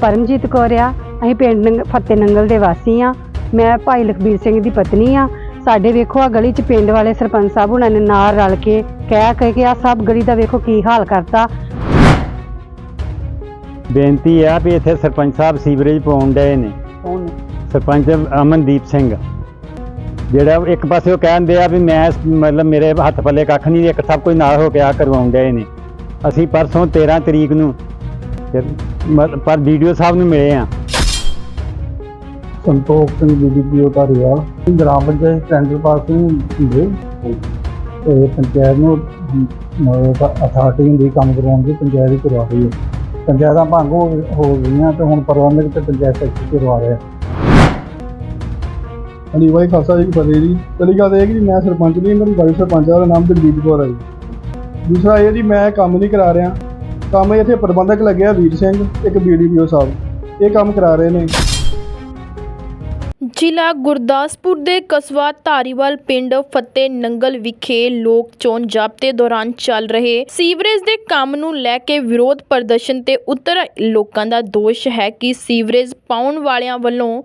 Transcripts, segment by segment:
ਪਰਮਜੀਤ ਕੌਰ ਆ ਅਸੀਂ ਪਿੰਡ ਨੰਗ- ਫਤਿਹ ਨੰਗਲ ਦੇ ਵਾਸੀ ਆ। ਮੈਂ ਭਾਈ ਲਖਬੀਰ ਸਿੰਘ ਦੀ ਪਤਨੀ ਆ। ਸਾਡੇ ਵੇਖੋ ਆ ਗਲੀ ਚ ਪਿੰਡ ਵਾਲੇ ਸਰਪੰਚ ਸਾਹਿਬ ਉਹਨਾਂ ਨੇ ਨਾਲ ਰਲ ਕੇ ਕਹਿ ਕਹਿ ਕੇ ਆ ਸਭ ਗਲੀ ਦਾ ਵੇਖੋ ਕੀ ਹਾਲ ਕਰਤਾ। ਬੇਨਤੀ ਆ ਵੀ ਇੱਥੇ ਸਰਪੰਚ ਸਾਹਿਬ ਸੀਵਰੇਜ ਪਾਉਣ ਡਏ ਨੇ। ਸਰਪੰਚ ਅਮਨਦੀਪ ਸਿੰਘ। ਜਿਹੜਾ ਇੱਕ ਪਾਸੇ ਉਹ ਕਹਿੰਦੇ ਆ ਵੀ ਮੈਂ ਮਤਲਬ ਮੇਰੇ ਹੱਥ ਪੱਲੇ ਕੱਖ ਨਹੀਂ ਇੱਕ ਸਭ ਕੁਝ ਨਾਲ ਹੋ ਕੇ ਆ ਕਰਵਾਉਣ ਡਏ ਨੇ। ਅਸੀਂ ਪਰਸੋਂ 13 ਤਰੀਕ ਨੂੰ ਪਰ ਵੀਡੀਓ ਸਾਹਿਬ ਨੂੰ ਮਿਲੇ ਆ। ਸੰਤੋਖ ਸਿੰਘ ਬੀਡੀਪੀਓ ਧਾਰੀਵਾਲ ਗ੍ਰਾਮ ਪੰਚਾਇਤ ਟੈਂਡਰ ਪਾਸ ਨੂੰ ਹੁੰਦੇ ਤੇ ਪੰਚਾਇਤ ਨੂੰ ਅਥਾਰਟੀ ਹੁੰਦੀ ਕੰਮ ਕਰਵਾਉਣ ਦੀ ਪੰਚਾਇਤ ਹੀ ਕਰਵਾ ਰਹੀ ਹੈ। ਪੰਚਾਇਤਾਂ ਭੰਗ ਹੋ ਹੋ ਗਈਆਂ ਤੇ ਹੁਣ ਪ੍ਰਬੰਧਕ ਤੇ ਪੰਚਾਇਤ ਸੈਕਟਰੀ ਕਰਵਾ ਰਿਹਾ ਹਾਂਜੀ ਵਾਹਿ ਖਾਲਸਾ ਜੀ ਕੀ ਫਤਿਹ ਜੀ। ਪਹਿਲੀ ਗੱਲ ਇਹ ਹੈ ਕਿ ਜੀ ਮੈਂ ਸਰਪੰਚ ਨਹੀਂ ਮੇਰੀ ਵਾਈਫ ਸਰਪੰਚ ਆ ਉਹਦਾ ਨਾਮ ਦਲਜੀਤ ਕੌਰ ਹੈ ਜੀ। ਦੂਸਰਾ ਇਹ ਹੈ ਜੀ ਮੈਂ ਕੰਮ ਨਹੀਂ ਕਰਾ ਰਿਹਾ। ਕੰਮ ਇੱਥੇ ਪ੍ਰਬੰਧਕ ਲੱਗਿਆ ਵੀਰ ਸਿੰਘ, ਇੱਕ ਬੀਡੀਪੀਓ ਸਾਹਿਬ। ਇਹ ਕੰਮ ਕਰਾ ਰਹੇ ਨੇ। ਜ਼ਿਲ੍ਹਾ ਗੁਰਦਾਸਪੁਰ ਦੇ ਕਸਬਾ ਧਾਰੀਵਾਲ ਪਿੰਡ ਫਤਿਹ ਨੰਗਲ ਵਿਖੇ ਲੋਕ ਚੋਣ ਜ਼ਾਬਤੇ ਦੌਰਾਨ ਚੱਲ ਰਹੇ ਸੀਵਰੇਜ ਦੇ ਕੰਮ ਨੂੰ ਲੈ ਕੇ ਵਿਰੋਧ ਪ੍ਰਦਰਸ਼ਨ ਤੇ ਉਤਰ ਲੋਕਾਂ ਦਾ ਦੋਸ਼ ਹੈ ਕਿ ਸੀਵਰੇਜ ਪਾਉਣ ਵਾਲਿਆਂ ਵੱਲੋਂ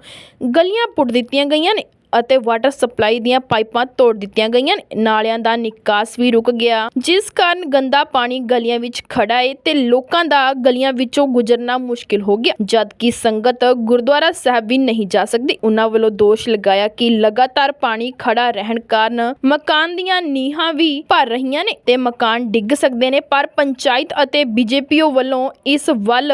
ਗਲੀਆਂ ਪੁੱਟ ਦਿੱਤੀਆਂ ਗਈਆਂ ਨੇ। ਅਤੇ ਵਾਟਰ ਸਪਲਾਈ ਦੀਆਂ ਪਾਈਪਾਂ ਤੋੜ ਦਿੱਤੀਆਂ ਗਈਆਂ। ਨੇ ਨਾਲਿਆਂ ਦਾ ਨਿਕਾਸ ਵੀ ਰੁਕ ਗਿਆ। ਜਿਸ ਕਾਰਨ ਗੰਦਾ ਪਾਣੀ ਗਲੀਆਂ ਵਿੱਚ ਖੜਾ ਏ ਤੇ ਲੋਕਾਂ ਦਾ ਗਲੀਆਂ ਵਿੱਚੋਂ ਗੁਜ਼ਰਨਾ ਮੁਸ਼ਕਿਲ ਹੋ ਗਿਆ। ਜਦਕਿ ਸੰਗਤ ਗੁਰਦੁਆਰਾ ਸਾਹਿਬ ਵੀ ਨਹੀਂ ਜਾ ਸਕਦੀ, ਉਹਨਾਂ ਵੱਲੋਂ ਦੋਸ਼ ਲਗਾਇਆ ਕਿ ਲਗਾਤਾਰ ਪਾਣੀ ਖੜਾ ਰਹਿਣ ਕਾਰਨ ਮਕਾਨ ਦੀਆਂ ਨੀਹਾਂ ਵੀ ਭਰ ਰਹੀਆਂ ਨੇ ਤੇ ਮਕਾਨ ਡਿੱਗ ਸਕਦੇ ਨੇ, ਪਰ ਪੰਚਾਇਤ ਅਤੇ ਬੀਜੇਪੀਓ ਵੱਲੋਂ ਇਸ ਵੱਲ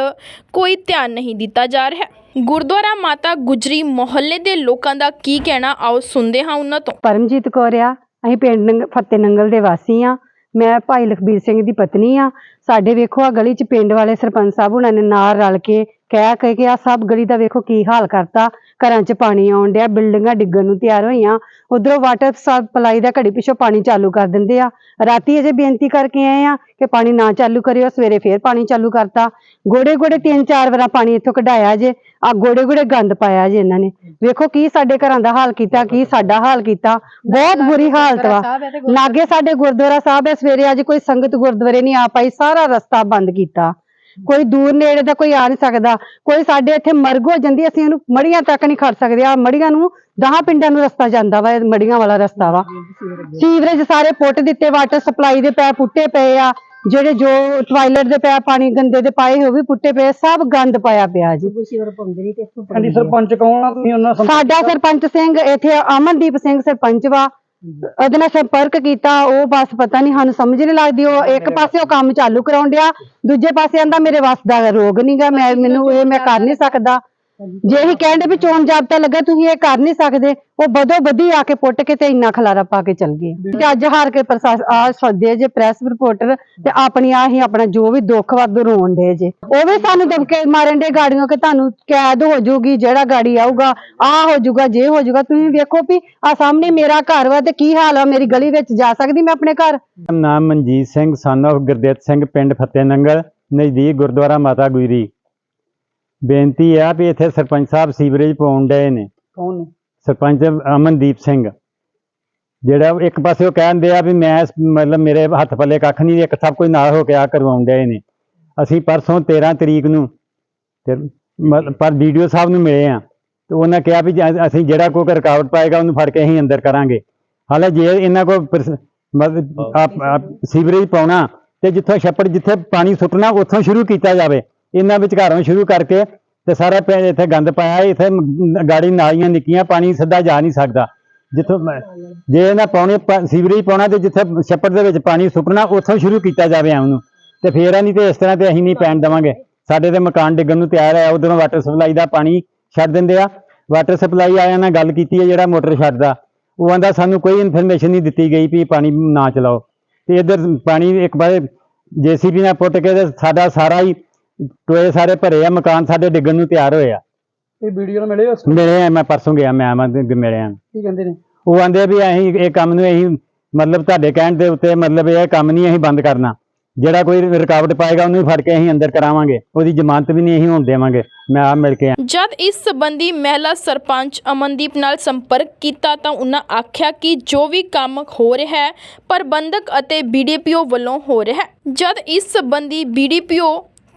ਕੋਈ ਧਿਆਨ ਨਹੀਂ ਦਿੱਤਾ ਜਾ ਰਿਹਾ। ਗੁਰਦੁਆਰਾ ਮਾਤਾ ਗੁਜਰੀ ਮੁਹੱਲੇ ਦੇ ਲੋਕਾਂ ਦਾ ਕੀ ਕਹਿਣਾ? ਆਓ ਸੁਣਦੇ ਹਾਂ ਉਹਨਾਂ ਤੋਂ। ਪਰਮਜੀਤ ਕੌਰ ਆ, ਅਸੀਂ ਪਿੰਡ ਨੰਗ- ਫਤਿਹ ਨੰਗਲ ਦੇ ਵਾਸੀ ਆ। ਮੈਂ ਭਾਈ ਲਖਬੀਰ ਸਿੰਘ ਦੀ ਪਤਨੀ ਆ। ਸਾਡੇ ਵੇਖੋ ਆ ਗਲੀ ਚ ਪਿੰਡ ਵਾਲੇ ਸਰਪੰਚ ਸਾਹਿਬ ਉਹਨਾਂ ਨੇ ਨਾਲ ਰਲ ਕੇ ਕਹਿ ਕਹਿ ਕੇ ਆ ਸਭ ਗਲੀ ਦਾ ਵੇਖੋ ਕੀ ਹਾਲ ਕਰਤਾ। ਘਰਾਂ 'ਚ ਪਾਣੀ ਆਉਣ ਡਿਆ, ਬਿਲਡਿੰਗਾਂ ਡਿੱਗਣ ਨੂੰ ਤਿਆਰ ਹੋਈਆਂ। ਉਧਰੋਂ ਵਾਟਰ ਸਪਲਾਈ ਦਾ ਘੜੀ ਪਿੱਛੋਂ ਪਾਣੀ ਚਾਲੂ ਕਰ ਦਿੰਦੇ ਆ। ਰਾਤੀ ਅਜੇ ਬੇਨਤੀ ਕਰਕੇ ਆਏ ਆ ਕਿ ਪਾਣੀ ਨਾ ਚਾਲੂ ਕਰਿਓ, ਸਵੇਰੇ ਫੇਰ ਪਾਣੀ ਚਾਲੂ ਕਰਤਾ। ਗੋੜੇ ਗੋੜੇ ਤਿੰਨ ਚਾਰ ਵਾਰਾਂ ਪਾਣੀ ਇੱਥੋਂ ਕਢਾਇਆ ਜੇ, ਆ ਗੋੜੇ ਗੋੜੇ ਗੰਦ ਪਾਇਆ ਜੇ ਇਹਨਾਂ ਨੇ। ਵੇਖੋ ਕੀ ਸਾਡੇ ਘਰਾਂ ਦਾ ਹਾਲ ਕੀਤਾ, ਕੀ ਸਾਡਾ ਹਾਲ ਕੀਤਾ। ਬਹੁਤ ਬੁਰੀ ਹਾਲਤ ਵਾ। ਲਾਗੇ ਸਾਡੇ ਗੁਰਦੁਆਰਾ ਸਾਹਿਬ ਹੈ, ਸਵੇਰੇ ਅੱਜ ਕੋਈ ਸੰਗਤ ਗੁਰਦੁਆਰੇ ਨਹੀਂ ਆ ਪਾਈ, ਸਾਰਾ ਰਸਤਾ ਬੰਦ ਕੀਤਾ। ਕੋਈ ਦੂਰ ਨੇੜੇ ਦਾ ਕੋਈ ਆ ਨਹੀਂ ਸਕਦਾ। ਕੋਈ ਸਾਡੇ ਇੱਥੇ ਮਰਗ ਹੋ ਜਾਂਦੀ ਅਸੀਂ ਇਹਨੂੰ ਮੜੀਆਂ ਤੱਕ ਨਹੀਂ ਖੜ ਸਕਦੇ। ਆ ਮੜੀਆਂ ਨੂੰ ਦਹਾਂ ਪਿੰਡਾਂ ਨੂੰ ਰਸਤਾ ਜਾਂਦਾ ਵਾ ਇਹ ਮੜੀਆਂ ਵਾਲਾ ਰਸਤਾ ਵਾ। ਸੀਵਰੇਜ ਸਾਰੇ ਪੁੱਟ ਦਿੱਤੇ ਵਾਟਰ ਸਪਲਾਈ ਦੇ ਪੈ ਪੁੱਟੇ ਪਏ ਆ। ਜਿਹੜੇ ਜੋ ਟਾਇਲਟ ਦੇ ਪੈ ਪਾਣੀ ਗੰਦੇ ਦੇ ਪਾਏ ਉਹ ਵੀ ਪੁੱਟੇ ਪਏ ਸਭ ਗੰਦ ਪਾਇਆ ਪਿਆ ਜੀ। ਸਰਪੰਚ ਕੌਣ ਆ ਤੁਸੀਂ? ਉਹਨਾਂ ਸਾਡਾ ਸਰਪੰਚ ਸਿੰਘ ਇੱਥੇ ਅਮਨਦੀਪ ਸਿੰਘ ਸਰਪੰਚ ਵਾ। ਉਹਦੇ ਨਾਲ ਸੰਪਰਕ ਕੀਤਾ ਉਹ ਬਸ ਪਤਾ ਨਹੀਂ ਸਾਨੂੰ ਸਮਝ ਨਹੀਂ ਲੱਗਦੀ ਉਹ ਇੱਕ ਪਾਸੇ ਉਹ ਕੰਮ ਚਾਲੂ ਕਰਾਉਣ ਡਿਆ ਦੂਜੇ ਪਾਸੇ ਆਂਦਾ ਮੇਰੇ ਵੱਸ ਦਾ ਰੋਗ ਨਹੀਂਗਾ ਮੈਂ ਮੈਨੂੰ ਇਹ ਮੈਂ ਕਰ ਨਹੀਂ ਸਕਦਾ। ਜੇ ਹੀ ਕਹਿੰਦੇ ਵੀ ਚੋਣ ਜਾਬਤਾ ਲੱਗਾ ਤੁਸੀਂ ਇਹ ਕਰ ਨਹੀਂ ਸਕਦੇ ਉਹ ਬਦੋ ਬਦੀ ਆ ਕੇ ਪੁੱਟ ਕੇ ਤੇ ਇੰਨਾ ਖਲਾਰਾ ਪਾ ਕੇ ਚਲ ਗਏ ਤੇ ਅੱਜ ਹਾਰ ਕੇ ਪ੍ਰਸ਼ਾਸ ਆ ਸੱਦੇ ਜੇ ਪ੍ਰੈਸ ਰਿਪੋਰਟਰ ਤੇ ਆਪਣੀ ਆ ਹੀ ਆਪਣਾ ਜੋ ਵੀ ਦੁੱਖ ਵਾਧੂ ਰੋਣ ਦੇ ਜੇ। ਉਹ ਵੀ ਸਾਨੂੰ ਦਬਕੇ ਮਾਰਨ ਦੇ ਗਾੜੀਆਂ ਕਿ ਤੁਹਾਨੂੰ ਕੈਦ ਹੋ ਜਾਊਗੀ ਜਿਹੜਾ ਗਾੜੀ ਆਊਗਾ ਆ ਹੋ ਜਾਊਗਾ ਜੇ ਹੋ ਜਾਊਗਾ ਤੁਸੀਂ ਵੇਖੋ ਵੀ ਆ ਸਾਹਮਣੇ ਮੇਰਾ ਘਰ ਵਾ ਤੇ ਕੀ ਹਾਲ ਆ ਮੇਰੀ ਗਲੀ ਵਿੱਚ ਜਾ ਸਕਦੀ ਮੈਂ ਆਪਣੇ ਘਰ? ਨਾਮ ਮਨਜੀਤ ਸਿੰਘ son of ਗੁਰਦੇਵ ਸਿੰਘ ਪਿੰਡ ਫਤਿਹ ਨੰਗਲ ਨਜ਼ਦੀਕ ਗੁਰਦੁਆਰਾ ਮਾਤਾ ਗੁਜਰੀ। ਬੇਨਤੀ ਆ ਵੀ ਇੱਥੇ ਸਰਪੰਚ ਸਾਹਿਬ ਸੀਵਰੇਜ ਪਾਉਣ ਡਏ ਨੇ। ਕੌਣ ਨੇ? ਸਰਪੰਚ ਅਮਨਦੀਪ ਸਿੰਘ। ਜਿਹੜਾ ਇੱਕ ਪਾਸੇ ਉਹ ਕਹਿੰਦੇ ਆ ਵੀ ਮੈਂ ਮਤਲਬ ਮੇਰੇ ਹੱਥ ਪੱਲੇ ਕੱਖ ਨਹੀਂ ਇੱਕ ਸਭ ਕੁਝ ਨਾਲ ਹੋ ਕੇ ਆ ਕਰਵਾਉਣ ਡਏ ਨੇ। ਅਸੀਂ ਪਰਸੋਂ 13 ਤਰੀਕ ਨੂੰ ਪਰ ਵੀਡੀਓ ਸਾਹਿਬ ਨੂੰ ਮਿਲੇ ਆ। ਤੇ ਉਹਨਾਂ ਕਿਹਾ ਵੀ ਅਸੀਂ ਜਿਹੜਾ ਕੋਈ ਰੁਕਾਵਟ ਪਾਏਗਾ ਉਹਨੂੰ ਫੜ ਕੇ ਅਸੀਂ ਅੰਦਰ ਕਰਾਂਗੇ। ਹਾਲੇ ਜੇ ਇਹਨਾਂ ਕੋਲ ਸੀਵਰੇਜ ਪਾਉਣਾ ਤੇ ਜਿੱਥੋਂ ਛੱਪੜ ਜਿੱਥੇ ਪਾਣੀ ਸੁੱਟਣਾ ਉੱਥੋਂ ਸ਼ੁਰੂ ਕੀਤਾ ਜਾਵੇ। ਇਹਨਾਂ ਵਿਚਕਾਰੋਂ ਸ਼ੁਰੂ ਕਰਕੇ ਤੇ ਸਾਰਾ ਪਿੰਡ ਇੱਥੇ ਗੰਦ ਪਾਇਆ। ਇੱਥੇ ਗਾੜੀ ਨਾਲੀਆਂ ਨਿੱਕੀਆਂ, ਪਾਣੀ ਸਿੱਧਾ ਜਾ ਨਹੀਂ ਸਕਦਾ। ਜਿੱਥੋਂ ਜੇ ਇਹਨਾਂ ਪਾਉਣੇ ਸੀਵਰੇਜ ਪਾਉਣਾ ਤੇ ਜਿੱਥੇ ਛੱਪੜ ਦੇ ਵਿੱਚ ਪਾਣੀ ਸੁੱਟਣਾ ਉੱਥੋਂ ਸ਼ੁਰੂ ਕੀਤਾ ਜਾਵੇ ਉਹਨੂੰ ਤੇ ਫੇਰ ਆ ਨਹੀਂ ਤੇ ਇਸ ਤਰ੍ਹਾਂ ਤੇ ਅਸੀਂ ਨਹੀਂ ਪੈਣ ਦੇਵਾਂਗੇ। ਸਾਡੇ ਤੇ ਮਕਾਨ ਡਿੱਗਣ ਨੂੰ ਤਿਆਰ ਹੈ। ਉਧਰੋਂ ਵਾਟਰ ਸਪਲਾਈ ਦਾ ਪਾਣੀ ਛੱਡ ਦਿੰਦੇ ਆ। ਵਾਟਰ ਸਪਲਾਈ ਵਾਲਿਆਂ ਨਾਲ ਗੱਲ ਕੀਤੀ ਹੈ ਜਿਹੜਾ ਮੋਟਰ ਛੱਡਦਾ। ਉਹ ਆਂਦਾ, ਸਾਨੂੰ ਕੋਈ ਇਨਫੋਰਮੇਸ਼ਨ ਨਹੀਂ ਦਿੱਤੀ ਗਈ ਵੀ ਪਾਣੀ ਨਾ ਚਲਾਓ। ਤੇ ਇਧਰ ਪਾਣੀ ਇੱਕ ਵਾਰ ਜੀਸੀਬੀ ਨਾਲ ਪੁੱਟ ਕੇ ਤੇ ਸਾਡਾ ਸਾਰਾ ਹੀ ਟੋਏ ਸਾਰੇ ਭਰੇ ਆ ਮਕਾਨ ਸਾਡੇ ਡਿੱਗਣ ਨੂੰ ਤਿਆਰ ਹੋਏ ਆ। ਇਹ ਵੀਡੀਓ ਨਾਲ ਮਿਲੇ ਹੋ ਮਿਲੇ ਆ ਮੈਂ ਪਰਸੋਂ ਗਿਆ ਮੈਂ ਆਵਾਂ ਤੇ ਮਿਲੇ ਆ ਕੀ ਕਹਿੰਦੇ ਨੇ? ਉਹ ਆਂਦੇ ਵੀ ਅਸੀਂ ਇਹ ਕੰਮ ਨੂੰ ਅਸੀਂ ਮਤਲਬ ਤੁਹਾਡੇ ਕਹਿਣ ਦੇ ਉੱਤੇ ਮਤਲਬ ਇਹ ਕੰਮ ਨਹੀਂ ਅਸੀਂ ਬੰਦ ਕਰਨਾ। ਜਿਹੜਾ ਕੋਈ ਰੁਕਾਵਟ ਪਾਏਗਾ ਉਹਨੂੰ ਫੜ ਕੇ ਅਸੀਂ ਅੰਦਰ ਕਰਾਵਾਂਗੇ। ਉਹਦੀ ਜ਼ਮਾਨਤ ਵੀ ਨਹੀਂ ਅਸੀਂ ਹੋਣ ਦੇਵਾਂਗੇ। ਮੈਂ ਆ ਮਿਲ ਕੇ ਜਦ ਇਸ ਸੰਬੰਧੀ ਮਹਿਲਾ ਸਰਪੰਚ ਅਮਨਦੀਪ ਨਾਲ ਸੰਪਰਕ ਕੀਤਾ ਤਾਂ ਉਹਨਾਂ ਆਖਿਆ ਕਿ ਜੋ ਵੀ ਕੰਮ ਹੋ ਰਿਹਾ ਹੈ ਪ੍ਰਬੰਧਕ ਅਤੇ ਬੀਡੀਪੀਓ ਵੱਲੋਂ ਹੋ ਰਿਹਾ ਹੈ। ਜਦ ਇਸ ਸੰਬੰਧੀ ਬੀਡੀਪੀਓ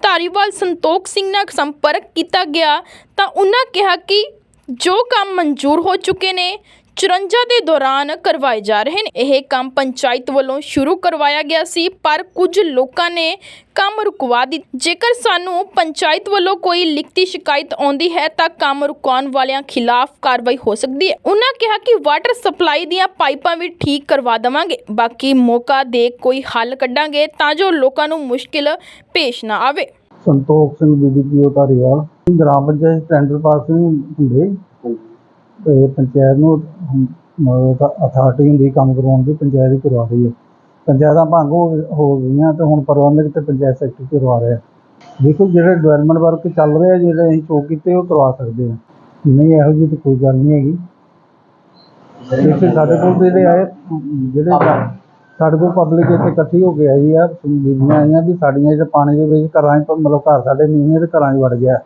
ਧਾਰੀਵਾਲ ਸੰਤੋਖ ਸਿੰਘ ਨਾਲ ਸੰਪਰਕ ਕੀਤਾ ਗਿਆ ਤਾਂ ਉਹਨਾਂ ਕਿਹਾ ਕਿ ਜੋ ਕੰਮ ਮਨਜ਼ੂਰ ਹੋ ਚੁੱਕੇ ਨੇ 54 ਦੇ ਦੌਰਾਨ ਕਰਵਾਏ ਜਾ ਰਹੇ ਨੇ। ਇਹ ਕੰਮ ਪੰਚਾਇਤ ਵੱਲੋਂ ਸ਼ੁਰੂ ਕਰਵਾਇਆ ਗਿਆ ਸੀ, ਪਰ ਕੁਝ ਲੋਕਾਂ ਨੇ ਕੰਮ ਰੁਕਵਾ ਦਿੱਤਾ ਜੇਕਰ ਸਾਨੂੰ ਪੰਚਾਇਤ ਵੱਲੋਂ ਕੋਈ ਲਿਖਤੀ ਸ਼ਿਕਾਇਤ ਆਉਂਦੀ ਹੈ, ਤਾਂ ਕੰਮ ਰੁਕਵਾਉਣ ਵਾਲਿਆਂ ਖਿਲਾਫ ਕਾਰਵਾਈ ਹੋ ਸਕਦੀ ਹੈ। ਉਹਨਾਂ ਕਿਹਾ ਕਿ ਵਾਟਰ ਸਪਲਾਈ ਦੀਆਂ ਪਾਈਪਾਂ ਵੀ ਠੀਕ ਕਰਵਾ ਦੇਵਾਂਗੇ। ਬਾਕੀ ਮੌਕਾ ਦੇ ਕੋਈ ਹੱਲ ਕੱਢਾਂਗੇ, ਤਾਂ ਜੋ ਲੋਕਾਂ ਨੂੰ ਮੁਸ਼ਕਿਲ ਪੇਸ਼ ਨਾ ਆਵੇ। ਸੰਤੋਖ ਸਿੰਘ ਬੀਡੀਪੀਓ ਧਾਰੀਵਾਲ। ਗ੍ਰਾਮ ਪੰਚਾਇਤ, ਟੈਂਡਰ ਪਾਸ ਹੁੰਦੇ। ਤੇ ਪੰਚਾਇਤ ਨੂੰ ਅਥਾਰਟੀ ਹੁੰਦੀ ਕੰਮ ਕਰਵਾਉਣ ਦੀ ਪੰਚਾਇਤ ਹੀ ਕਰਵਾ ਰਹੀ ਹੈ। ਪੰਚਾਇਤਾਂ ਭੰਗ ਹੋ ਹੋ ਗਈਆਂ ਤੇ ਹੁਣ ਪ੍ਰਬੰਧਕ ਤੇ ਪੰਚਾਇਤ ਸੈਕਟਰੀ ਕਰਵਾ ਰਹੇ ਆ। ਦੇਖੋ ਜਿਹੜੇ ਡਿਵੈਲਪਮੈਂਟ ਵਰਕ ਚੱਲ ਰਹੇ ਜਿਹੜੇ ਅਸੀਂ ਸ਼ੋਅ ਕੀਤੇ ਉਹ ਕਰਵਾ ਸਕਦੇ ਆ। ਨਹੀਂ ਇਹੋ ਜਿਹੀ ਤਾਂ ਕੋਈ ਗੱਲ ਨਹੀਂ ਹੈਗੀ। ਇੱਥੇ ਸਾਡੇ ਕੋਲ ਤੇ ਜਿਹੜੇ ਆਏ ਜਿਹੜੇ ਸਾਡੇ ਕੋਲ ਪਬਲਿਕ ਇੱਥੇ ਇਕੱਠੀ ਹੋ ਕੇ ਆਈ ਆ ਬੀਬੀਆਂ ਆਈਆਂ ਵੀ ਸਾਡੀਆਂ ਜਿਹੜੇ ਪਾਣੀ ਦੇ ਵਿੱਚ ਘਰਾਂ 'ਚ ਮਤਲਬ ਘਰ ਸਾਡੇ ਨੀਵੇਂ ਤੇ ਘਰਾਂ 'ਚ ਵੜ ਗਿਆ।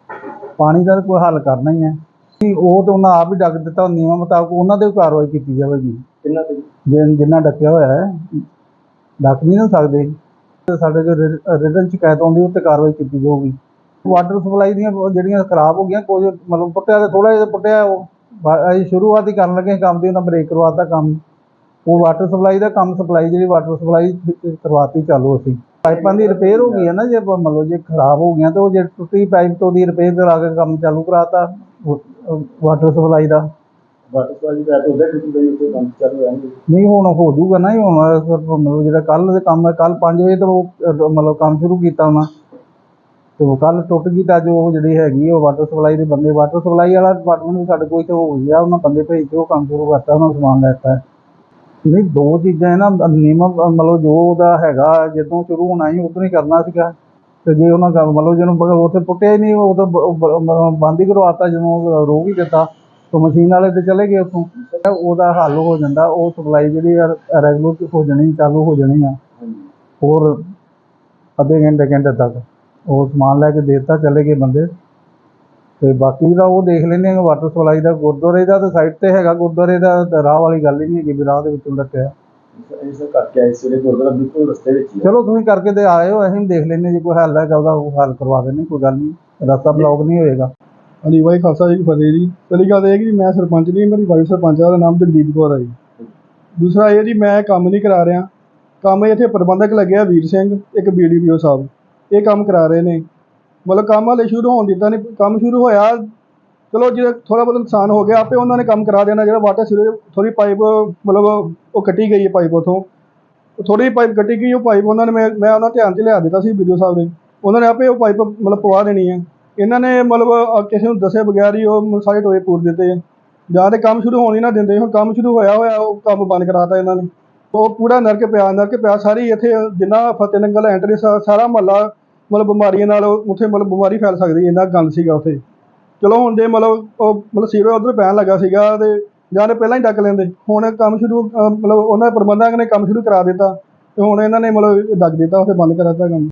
ਪਾਣੀ ਦਾ ਤਾਂ ਕੋਈ ਹੱਲ ਕਰਨਾ ਹੀ ਹੈ। ਉਹ ਤਾਂ ਉਹਨਾਂ ਆਪ ਹੀ ਡੱਕ ਦਿੱਤਾ ਨਿਯਮਾਂ ਮੁਤਾਬਕ ਉਹਨਾਂ ਤੇ ਵੀ ਕਾਰਵਾਈ ਕੀਤੀ ਜਾਵੇਗੀ। ਕਿੰਨਾ ਤੇ? ਜਿਨ ਜਿੰਨਾ ਡੱਕਿਆ ਹੋਇਆ ਹੈ ਡੱਕ ਨਹੀਂ ਨਾ ਸਕਦੇ। ਤੇ ਸਾਡੇ ਜੋ ਰਿਟਨ ਸ਼ਿਕਾਇਤ ਆਉਂਦੀ ਉਹ ਤੇ ਕਾਰਵਾਈ ਕੀਤੀ ਜਾਊਗੀ। ਵਾਟਰ ਸਪਲਾਈ ਦੀਆਂ ਜਿਹੜੀਆਂ ਖਰਾਬ ਹੋ ਗਈਆਂ ਕੁਝ ਮਤਲਬ ਪੁੱਟਿਆ ਤੇ ਥੋੜਾ ਜਿਹਾ ਪੁੱਟਿਆ ਉਹ ਬਾ- ਅਸੀਂ ਸ਼ੁਰੂਆਤ ਹੀ ਕਰਨ ਲੱਗੇ ਕੰਮ ਦੀ ਉਹਨਾਂ ਬ੍ਰੇਕ ਕਰਵਾਤਾ ਕੰਮ। ਉਹ ਵਾਟਰ ਸਪਲਾਈ ਦਾ ਕੰਮ ਸਪਲਾਈ ਜਿਹੜੀ ਵਾਟਰ ਸਪਲਾਈ ਕਰਵਾਤੀ ਚਾਲੂ ਅਸੀਂ ਪਾਈਪਾਂ ਦੀ ਰਿਪੇਅਰ ਹੋ ਗਈ ਹੈ ਨਾ ਜੇ ਲਓ ਜੇ ਖਰਾਬ ਹੋ ਗਈਆਂ ਤੇ ਉਹ ਜੇ ਟੁੱਟੀ ਪਾਈਪ ਤੋਂ ਦੀ ਰਿਪੇਅਰ ਕਰਾ ਕੇ ਕੰਮ ਚਾਲੂ ਕਰਾਤਾ। ਵਾਟਰ ਸਪਲਾਈ ਦਾ। ਵਾਟਰ ਸਪਲਾਈ ਦੀ ਪੈਪ ਉਹਦੇ ਟੁੱਟੀ ਗਈ ਉੱਥੇ ਕੰਮ ਚੱਲ ਰਿਹਾ ਹੈ। ਨਹੀਂ ਹੁਣ ਹੋ ਜਾਊਗਾ ਨਾ ਹੁਣ ਜਿਹੜਾ ਕੱਲ ਦੇ ਕੰਮ ਹੈ ਕੱਲ 5 ਵਜੇ ਤੋਂ ਮਤਲਬ ਕੰਮ ਸ਼ੁਰੂ ਕੀਤਾ ਉਹਨਾਂ। ਤੇ ਕੱਲ ਟੁੱਟ ਗਈ ਤਾਂ ਜੋ ਜਿਹੜੀ ਹੈਗੀ ਉਹ ਵਾਟਰ ਸਪਲਾਈ ਦੇ ਬੰਦੇ ਵਾਟਰ ਸਪਲਾਈ ਵਾਲਾ ਡਿਪਾਰਟਮੈਂਟ ਵੀ ਸਾਡੇ ਕੋਲ ਇੱਥੇ ਹੋ ਗਿਆ ਉਹਨਾਂ ਬੰਦੇ ਭੇਜ ਕੇ ਉਹ ਕੰਮ ਸ਼ੁਰੂ ਕਰਤਾ ਉਹਨਾਂ ਸਮਾਨ ਲੈਤਾ ਨਹੀਂ ਦੋ ਚੀਜ਼ਾਂ ਹੈ ਨਾ ਨਿਯਮ ਮਤਲਬ ਜੋ ਉਹਦਾ ਹੈਗਾ ਜਦੋਂ ਸ਼ੁਰੂ ਹੋਣਾ ਸੀ ਉਦੋਂ ਹੀ ਕਰਨਾ ਸੀਗਾ। ਤੇ ਜੇ ਉਹਨਾਂ ਦਾ ਮਤਲਬ ਜਿਹਨੂੰ ਉੱਥੇ ਪੁੱਟਿਆ ਹੀ ਨਹੀਂ, ਉਹ ਤਾਂ ਬੰਦ ਹੀ ਕਰਵਾਤਾ ਜਦੋਂ ਰੋਕ ਹੀ ਦਿੱਤਾ, ਤਾਂ ਮਸ਼ੀਨ ਵਾਲੇ ਤੇ ਚਲੇ ਗਏ ਉੱਥੋਂ। ਉਹਦਾ ਹੱਲ ਹੋ ਜਾਂਦਾ, ਉਹ ਸਪਲਾਈ ਜਿਹੜੀ ਰੈਗੂਲਰ ਹੋ ਜਾਣੀ, ਚਾਲੂ ਹੋ ਜਾਣੀ ਆ। ਹੋਰ ਅੱਧੇ ਘੰਟੇ ਘੰਟੇ ਤੱਕ ਉਹ ਸਮਾਨ ਲੈ ਕੇ ਦੇਤਾ, ਚਲੇ ਗਏ ਬੰਦੇ। ਤੇ ਬਾਕੀ ਜਿਹੜਾ ਉਹ ਦੇਖ ਲੈਂਦੇ ਆ ਵਾਟਰ ਸਪਲਾਈ ਦਾ ਗੁਰਦੁਆਰੇ ਦਾ ਤਾਂ ਸਾਈਡ ਤੇ ਹੈਗਾ, ਗੁਰਦੁਆਰੇ ਦਾ ਰਾਹ ਵਾਲੀ ਗੱਲ ਹੀ ਨਹੀਂ ਹੈਗੀ ਵੀ ਰਾਹ ਦੇ ਵਿੱਚੋਂ ਰੱਖਿਆ ਇਸ ਕਰਕੇ ਆਏ ਸਵੇਰੇ ਗੁਰਦੁਆਰਾ ਬਿਲਕੁਲ ਰਸਤੇ ਵਿੱਚ ਹੀ ਹੈ ਚਲੋ ਤੁਸੀਂ ਕਰਕੇ ਤੇ ਆਇਓ ਅਸੀਂ ਦੇਖ ਲੈਂਦੇ ਜੇ ਕੋਈ ਹੱਲ ਹੈਗਾ ਉਹਦਾ ਉਹ ਹੱਲ ਕਰਵਾ ਦਿੰਦੇ ਕੋਈ ਗੱਲ ਨਹੀਂ ਰਸਤਾ ਬਲੌਕ ਨਹੀਂ ਹੋਏਗਾ। ਹਾਂਜੀ ਵਾਹਿ ਖਾਲਸਾ ਜੀ ਕੀ ਫਤਿਹ ਜੀ। ਪਹਿਲੀ ਗੱਲ ਇਹ ਹੈ ਕਿ ਮੈਂ ਸਰਪੰਚ ਨਹੀਂ ਮੇਰੀ ਵਾਈਫ ਸਰਪੰਚ ਆ ਉਹਦਾ ਨਾਮ ਜਗਦੀਪ ਕੌਰ ਹੈ ਜੀ। ਦੂਸਰਾ ਇਹ ਜੀ ਮੈਂ ਕੰਮ ਨਹੀਂ ਕਰਾ ਰਿਹਾ। ਕੰਮ ਇੱਥੇ ਪ੍ਰਬੰਧਕ ਲੱਗਿਆ ਵੀਰ ਸਿੰਘ ਇੱਕ ਬੀਡੀਪੀਓ ਸਾਹਿਬ। ਇਹ ਕੰਮ ਕਰਾ ਰਹੇ ਨੇ। ਮਤਲਬ ਕੰਮ ਹਾਲੇ ਸ਼ੁਰੂ ਹੋਣ ਦਿੱਤਾ ਨਹੀਂ ਕੰਮ ਸ਼ੁਰੂ ਹੋਇਆ ਚਲੋ ਜੇ ਥੋੜਾ ਬਹੁਤ ਨੁਕਸਾਨ ਹੋ ਗਿਆ, ਆਪੇ ਉਹਨਾਂ ਨੇ ਕੰਮ ਕਰਾ ਦੇਣਾ, ਜਿਹੜਾ ਵਾਟਰ ਸਿਰੇ ਥੋੜੀ ਪਾਈਪ ਮਤਲਬ ਉਹ ਕੱਟੀ ਗਈ ਹੈ ਪਾਈਪ ਉਥੋਂ। ਥੋੜੀ ਪਾਈਪ ਕੱਟੀ ਗਈ, ਉਹ ਪਾਈਪ ਉਹਨਾਂ ਨੇ ਮੈਂ ਮੈਂ ਉਹਨਾਂ ਧਿਆਨ 'ਚ ਲਿਆ ਦਿੱਤਾ ਸੀ ਵੀਡੀਓ ਸਾਹਿਬ ਨੇ। ਉਹਨਾਂ ਨੇ ਆਪੇ ਉਹ ਪਾਈਪ ਮਤਲਬ ਪਵਾ ਦੇਣੀ ਹੈ। ਇਹਨਾਂ ਨੇ ਮਤਲਬ ਕਿਸੇ ਨੂੰ ਦੱਸੇ ਬਗੈਰ ਹੀ ਉਹ ਮ- ਸਾਰੇ ਟੋਏ ਪੂਰ ਦਿੱਤੇ ਆ ਜਾਂ ਤੇ ਕੰਮ ਸ਼ੁਰੂ ਹੋਣ ਹੀ ਨਾ ਦਿੰਦੇ, ਹੁਣ ਕੰਮ ਸ਼ੁਰੂ ਹੋਇਆ ਹੋਇਆ, ਉਹ ਕੰਮ ਬੰਦ ਕਰਾਤਾ ਇਹਨਾਂ ਨੇ। ਉਹ ਪੂਰਾ ਨਰਕ ਪਿਆ ਨਰਕ ਪਿਆ, ਸਾਰੀ ਇੱਥੇ ਜਿੰਨਾ ਫਤਿਹ ਨੰਗਲ ਐਂਟਰੀ ਸਾਰਾ ਮਹੱਲਾ ਮਤਲਬ ਬਿਮਾਰੀਆਂ ਨਾਲ ਉੱਥੇ ਮਤਲਬ ਬਿਮਾਰੀ ਫੈਲ ਸਕਦੀ ਇੰਨਾ ਗੰਦ ਸੀਗਾ ਉੱਥੇ। ਚਲੋ ਹੁਣ ਜੇ ਮਤਲਬ ਉਹ ਮਤਲਬ ਸੀਵਰੇਜ ਉਧਰ ਪੈਣ ਲੱਗਾ ਸੀਗਾ ਤੇ ਜਾਂ ਤੇ ਪਹਿਲਾਂ ਹੀ ਡੱਕ ਲੈਂਦੇ। ਹੁਣ ਕੰਮ ਸ਼ੁਰੂ, ਅਹ ਮਤਲਬ ਉਹਨਾਂ ਦੇ ਪ੍ਰਬੰਧਕ ਨੇ ਕੰਮ ਸ਼ੁਰੂ ਕਰਾ ਦਿੱਤਾ ਤੇ ਹੁਣ ਇਹਨਾਂ ਨੇ ਮਤਲਬ ਡੱਕ ਦਿੱਤਾ ਉੱਥੇ ਬੰਦ ਕਰਾਤਾ ਕੰਮ।